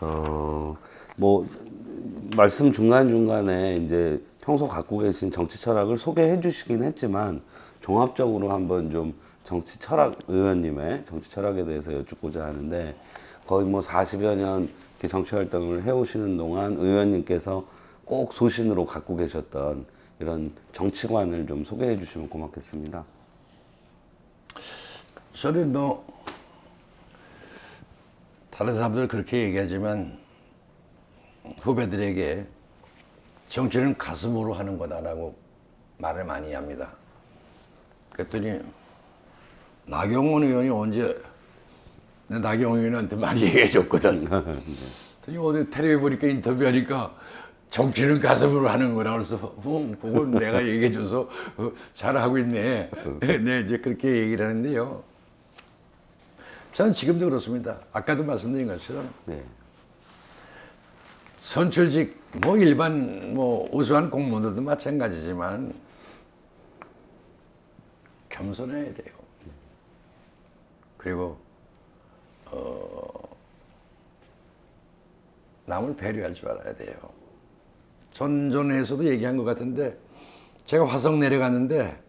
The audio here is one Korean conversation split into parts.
어, 뭐, 말씀 중간중간에 이제 평소 갖고 계신 정치 철학을 소개해 주시긴 했지만, 종합적으로 한번 좀 정치 철학, 의원님의 정치 철학에 대해서 여쭙고자 하는데, 거의 뭐 40여 년 이렇게 정치 활동을 해오시는 동안 의원님께서 꼭 소신으로 갖고 계셨던 이런 정치관을 좀 소개해 주시면 고맙겠습니다. 저는 뭐 다른 사람들 그렇게 얘기하지만 후배들에게 정치는 가슴으로 하는 거다라고 말을 많이 합니다. 그랬더니 나경원 의원이 언제 내 나경원 의원한테 많이 얘기해 줬거든. 그랬더니 어디 텔레비 보니까 인터뷰하니까 정치는 가슴으로 하는 거라 그래서 어, 그건 내가 얘기해 줘서 어, 잘하고 있네. 네, 이제 그렇게 얘기를 하는데요. 저는 지금도 그렇습니다. 아까도 말씀드린 것처럼 네. 선출직 뭐 일반 뭐 우수한 공무원들도 마찬가지지만 겸손해야 돼요. 그리고 어 남을 배려할 줄 알아야 돼요. 전전에서도 얘기한 것 같은데 제가 화성 내려갔는데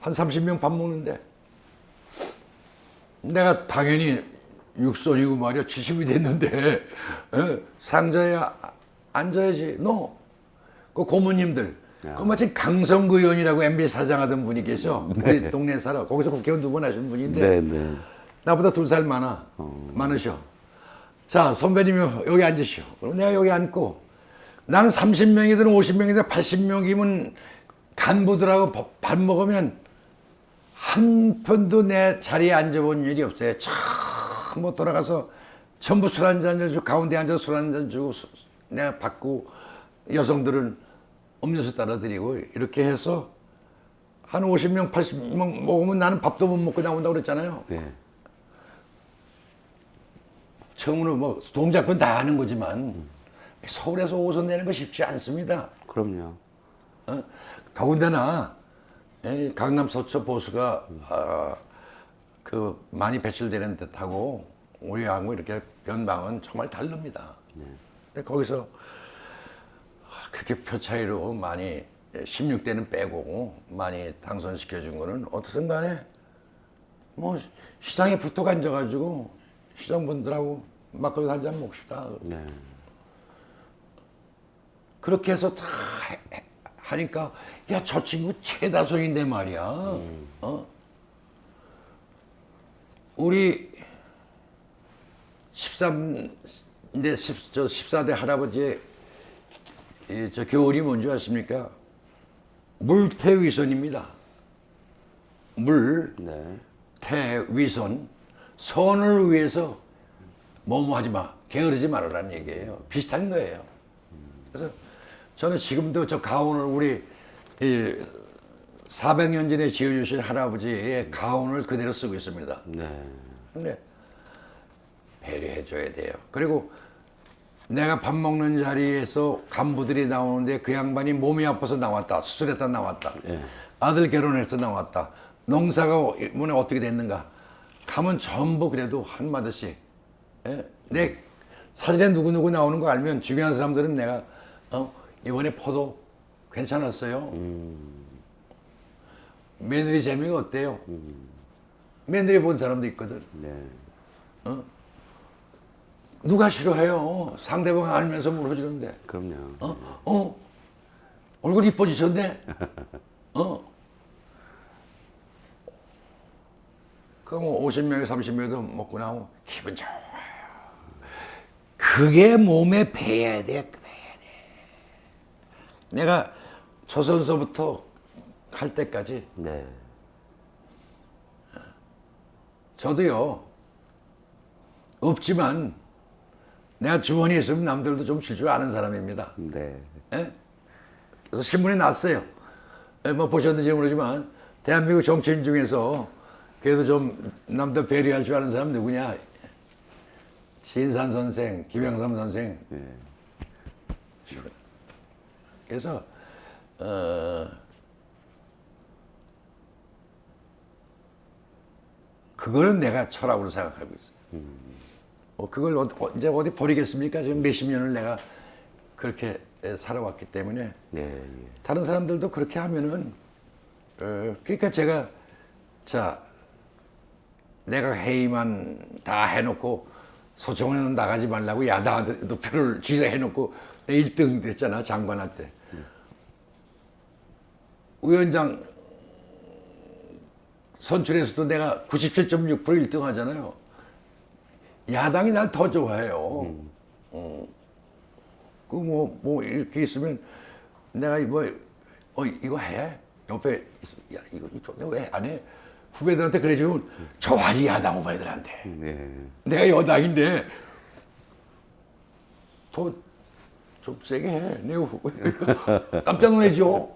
한 30명 밥 먹는데 내가 당연히 육선이고 말이야. 70이 됐는데 어? 상자에 아- 앉아야지. 너. 그 고모님들. 그 마침 강성구 의원이라고 MB 사장하던 분이 계셔. 우리 동네 살아. 거기서 국회의원 두 번 하신 분인데 네, 네. 나보다 두 살 많아. 많으셔. 자 선배님이 여기 앉으시오. 그럼 내가 여기 앉고 나는 30명이든 50명이든 80명이면 간부들하고 밥- 밥 먹으면 한 편도 내 자리에 앉아본 일이 없어요. 참뭐 돌아가서 전부 술 한 잔 주고 가운데 앉아서 술한 잔 주고 수- 내가 받고 여성들은 음료수 따라 드리고 이렇게 해서 한 50명, 80명 먹으면 나는 밥도 못 먹고 나온다고 그랬잖아요. 네. 처음으로 뭐 동작은 다 하는 거지만 서울에서 5선 내는 거 쉽지 않습니다. 그럼요. 어? 더군다나 이 강남 서초 보수가 아, 그 많이 배출되는 듯하고 우리하고 이렇게 변방은 정말 다릅니다. 근데 거기서 아, 그렇게 표 차이로 많이 16대는 빼고 많이 당선시켜 준 거는 어떻든 간에 뭐 시장에 붙어 앉아가지고 시장분들하고 막걸리 한잔 먹읍시다. 네. 그렇게 해서 다 해- 하니까 야 저 친구 최다선인데 말이야. 어? 우리 13인데 10, 저 14대 할아버지의 이, 저 교훈이 뭔지 아십니까? 물태위선입니다. 물, 네. 태위선, 선을 위해서 뭐뭐 하지 마, 게으르지 말아라는 얘기예요. 비슷한 거예요. 그래서 저는 지금도 저 가운을 우리 이 400년 전에 지어주신 할아버지의 가운을 그대로 쓰고 있습니다. 네. 근데 배려해줘야 돼요. 그리고 내가 밥 먹는 자리에서 간부들이 나오는데 그 양반이 몸이 아파서 나왔다. 수술했다 나왔다. 예. 아들 결혼해서 나왔다. 농사가 이번에 어떻게 됐는가. 가면 전부 그래도 한마디씩. 예? 내 사진에 누구누구 나오는 거 알면 중요한 사람들은 내가 어? 이번에 포도 괜찮았어요. 며느리 재미가 어때요? 며느리 본 사람도 있거든. 네. 누가 싫어해요? 상대방 알면서 물어주는데. 그럼요. 어? 어? 얼굴 이뻐지셨네? 어? 그럼 50명에 30명도 먹고 나면 기분 좋아요. 그게 몸에 배야 돼. 내가 초선서부터 할 때까지 네. 저도요, 없지만 내가 주머니에 있으면 남들도 좀 줄 줄 아는 사람입니다. 네. 예? 그래서 신문에 났어요. 예, 뭐 보셨는지 모르지만 대한민국 정치인 중에서 그래도 좀 남들 배려할 줄 아는 사람 누구냐? 진산 선생, 김영삼 선생. 네. 그래서 어, 그거는 내가 철학으로 생각하고 있어. 요 어, 그걸 어, 어, 이제 어디 버리겠습니까? 지금 몇십 년을 내가 그렇게 에, 살아왔기 때문에 예, 예. 다른 사람들도 그렇게 하면은 어, 그러니까 제가 자 내가 회의만 다 해놓고 소총에는 나가지 말라고 야당한테도 표를 지가 해놓고 1등 됐잖아 장관할 때 위원장 선출에서도 내가 97.6% 1등 하잖아요. 야당이 날 더 좋아해요. 어. 그뭐뭐 이렇게 있으면 내가 뭐 어 이거 해 옆에 있으면, 야 이거 왜안 해? 후배들한테 그래 주면 좋아하지 야당 후배들한테. 예. 내가 여당인데 더 좀 세게 해. 내가 후보. 그러니까 깜짝 놀라죠.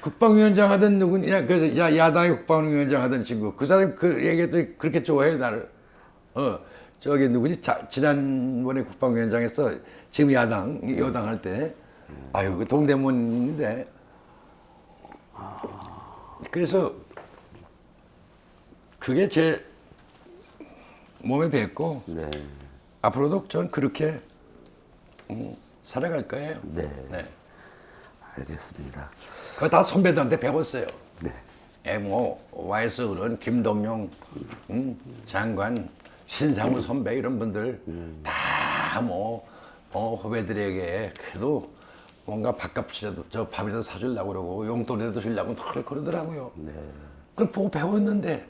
국방위원장 하던 누구냐, 그 야, 야당의 국방위원장 하던 친구. 그 사람이 그 얘기했더니 그렇게 좋아해, 나를. 어, 저기 누구지? 자, 지난번에 국방위원장에서 지금 야당, 여당 할 때. 아유, 그 동대문인데. 그래서 그게 제 몸에 뱄고 네. 앞으로도 전 그렇게 음, 살아갈 거예요. 네. 네. 알겠습니다. 그거 다 선배들한테 배웠어요. 네. 에, 뭐, 와이스 그런 김동용 음, 장관, 신상우 선배 이런 분들 다 뭐, 어, 후배들에게 그래도 뭔가 밥값이라도 저 밥이라도 사주려고 그러고 용돈이라도 주려고 늘 그러더라고요. 그걸 보고 배웠는데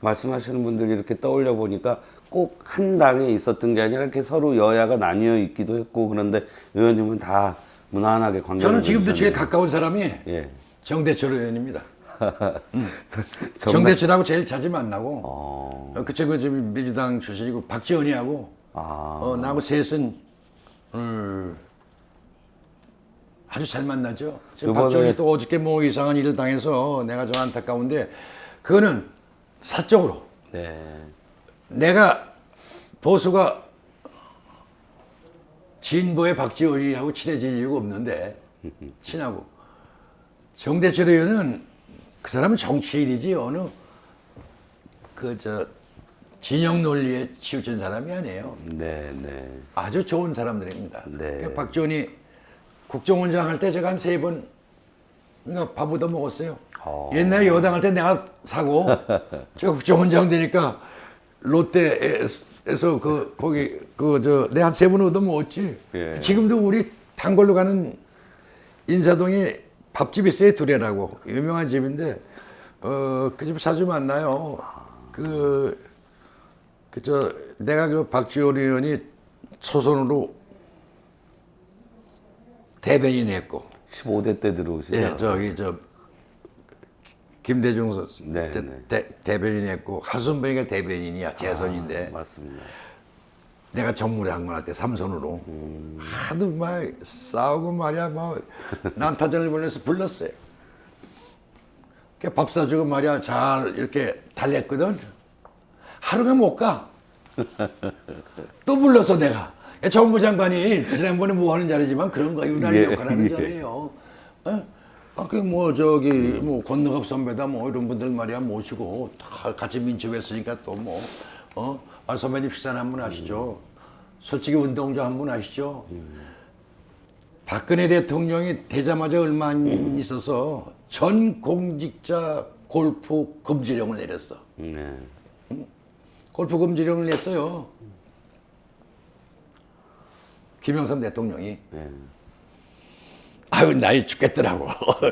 말씀하시는 분들이 이렇게 떠올려 보니까 꼭 한 당에 있었던 게 아니라 이렇게 서로 여야가 나뉘어 있기도 했고 그런데 의원님은 다 무난하게 관계. 저는 지금도 제일 가까운 사람이 예. 정대철 의원입니다. 정말- 정대철하고 제일 자주 만나고 어. 어, 그 친구 지금 민주당 출신이고 박지원이하고 아. 어, 나하고 셋은 음, 아주 잘 만나죠. 지금 이번에- 박지원이 또 어저께 뭐 이상한 일을 당해서 내가 좀 안타까운데 그거는 사적으로 네. 내가 보수가 진보의 박지원이하고 친해질 이유가 없는데 친하고 정대철 의원은 그 사람은 정치인이지 어느 그 저 진영 논리에 치우친 사람이 아니에요. 네, 네. 아주 좋은 사람들입니다. 네. 그 박지원이 국정원장 할 때 제가 한 세 번 그러니까 밥 얻어 먹었어요. 어. 옛날에 여당 할 때 내가 사고 제가 국정원장 되니까 롯데 에서 그 거기 그 저 내가 한세 번 얻어 먹었지. 예. 지금도 우리 단골로 가는 인사동에 밥집이 있어요 두레라고 유명한 집인데 어 그 집 자주 만나요. 그 그 저 내가 그 박지원 의원이 초선으로 대변인 했고 15대 때 들어오시죠? 예 저기 저 김대중 선- 네, 대, 네. 대, 대변인 했고 하순범이가 대변인이야 재선인데 맞습니다. 내가 정무를 한건때 삼선으로 하도 막 싸우고 말이야 뭐 난타전을 벌려서 불렀어요. 밥 사주고 말이야 잘 이렇게 달랬거든. 하루가 못 가. 또 불렀어 내가. 정부 장관이 지난번에 뭐 하는 자리지만 그런 거 윤활 예, 역할 하는 예. 자리예요. 어? 아, 그뭐 저기 뭐 권능업 선배다 뭐 이런 분들 말이야 모시고 다 같이 민첩했으니까 또뭐 어? 아 선배님 식사는 한분 하시죠. 솔직히 운동장 한분 하시죠. 박근혜 대통령이 되자마자 얼마 안 있어서 전 공직자 골프 금지령을 내렸어. 네. 골프 금지령을 냈어요. 김영삼 대통령이. 네. 아유, 나이 죽겠더라고.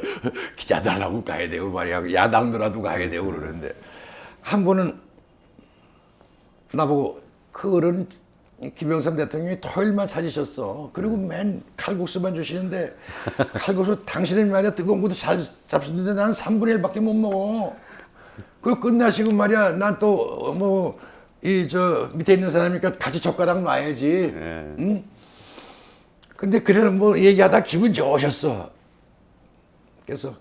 기자들하고 가야 되고 말이야. 야당들하고 가야 되고 그러는데. 한 번은 나보고 그 어른 김영삼 대통령이 토요일만 찾으셨어. 그리고 맨 칼국수만 주시는데 칼국수 당신은 말이야 뜨거운 것도 잘 잡수는데 나는 3분의 1밖에 못 먹어. 그리고 끝나시고 말이야 난 또 뭐 이 저 밑에 있는 사람이니까 같이 젓가락 놔야지. 응? 근데 그래 뭐 얘기하다 기분 좋으셨어. 그래서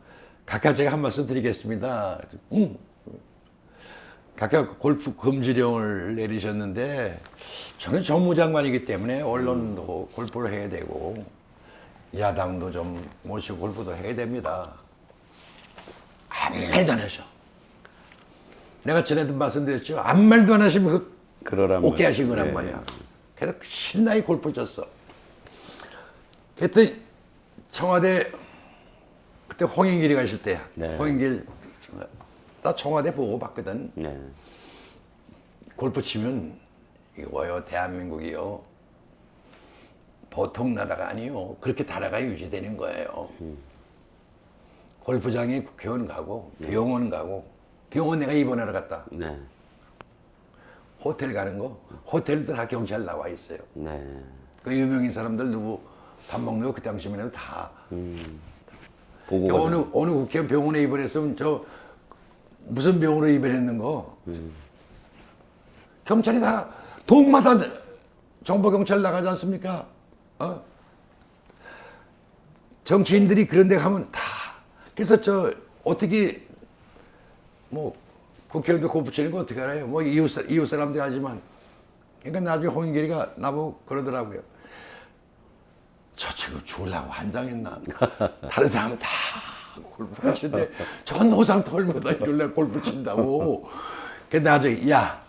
각각 제가 한 말씀 드리겠습니다. 응. 각각 골프 금지령을 내리셨는데 저는 정무장관이기 때문에 언론도 골프를 해야 되고 야당도 좀 모시고 골프도 해야 됩니다. 아무 말도 안 하셔. 내가 전에도 말씀드렸죠. 아무 말도 안 하시면 그 그러란 오케이 말- 하신 거란 예. 말이야. 그래서 신나게 골프 쳤어. 그때 청와대 그때 홍인길이 가실 때야. 네. 홍인길 나 청와대 보고 봤거든. 네. 골프 치면 이거요 대한민국이요 보통 나라가 아니요 그렇게 나라가 유지되는 거예요. 골프장에 국회의원 가고 병원 가고 병원 내가 입원하러 갔다. 네. 호텔 가는 거 호텔도 다 경찰 나와 있어요. 네. 그 유명인 사람들 누구 밥 먹는 거 그 당시에는 다 보고 그 어느 어느 국회의원 병원에 입원했으면 저 무슨 병으로 입원했는 거 경찰이 다 동마다 정보 경찰 나가지 않습니까? 어? 정치인들이 그런 데 가면 다 그래서 저 어떻게 뭐 국회의원도 골프 치는 거 어떻게 알아요? 뭐 이웃 사- 이웃 사람들 하지만 그러니까 나중에 홍인길이가 나보고 그러더라고요. 저 친구 죽으려고 환장했나? 다른 사람은 다 골프 치는데 저 노상 털마다 이럴래 골프 친다고. 그 나중에 야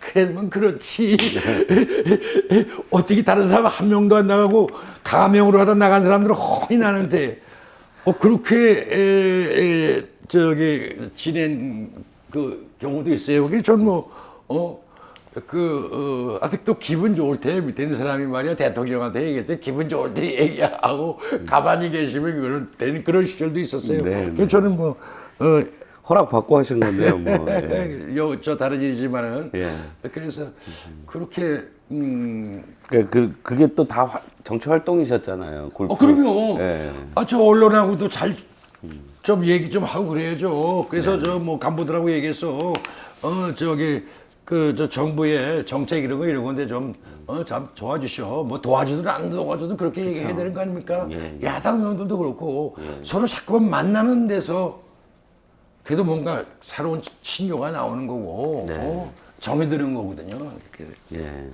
그러면 그렇지. 어떻게 다른 사람 한 명도 안 나가고 가명으로 하다 나간 사람들은 허이 나는데 어 그렇게 에, 에, 저기 지낸 그 경우도 있어요. 그게 전뭐어 그, 어, 아직도 기분 좋을 때 밑에 있는 사람이 말이야 대통령한테 얘기할 때 기분 좋을 때 얘기하고 가만히 계시면 그런 되는 그런 시절도 있었어요. 네, 네. 그래서 저는 뭐 어, 허락 받고 하신 건데요, 뭐. 예. 요, 저 다른 일이지만은 예. 그래서 그렇게 음, 그러니까 그 그게 또 다 정치 활동이셨잖아요. 골프. 어 그럼요. 예. 아 저 언론하고도 잘 좀 얘기 좀 하고 그래야죠. 그래서 저 뭐 간부들하고 얘기해서 어 저기 그 저 정부의 정책 이런 거 이런 건데 좀어참 도와주셔. 뭐 도와주든 안 도와주든 그렇게 얘기해야 되는 거 아닙니까? 예, 야당 의원들도 그렇고 서로 자꾸만 만나는 데서 그래도 뭔가 새로운 신조가 나오는 거고 어, 정해드는 거거든요. 이렇게. 예.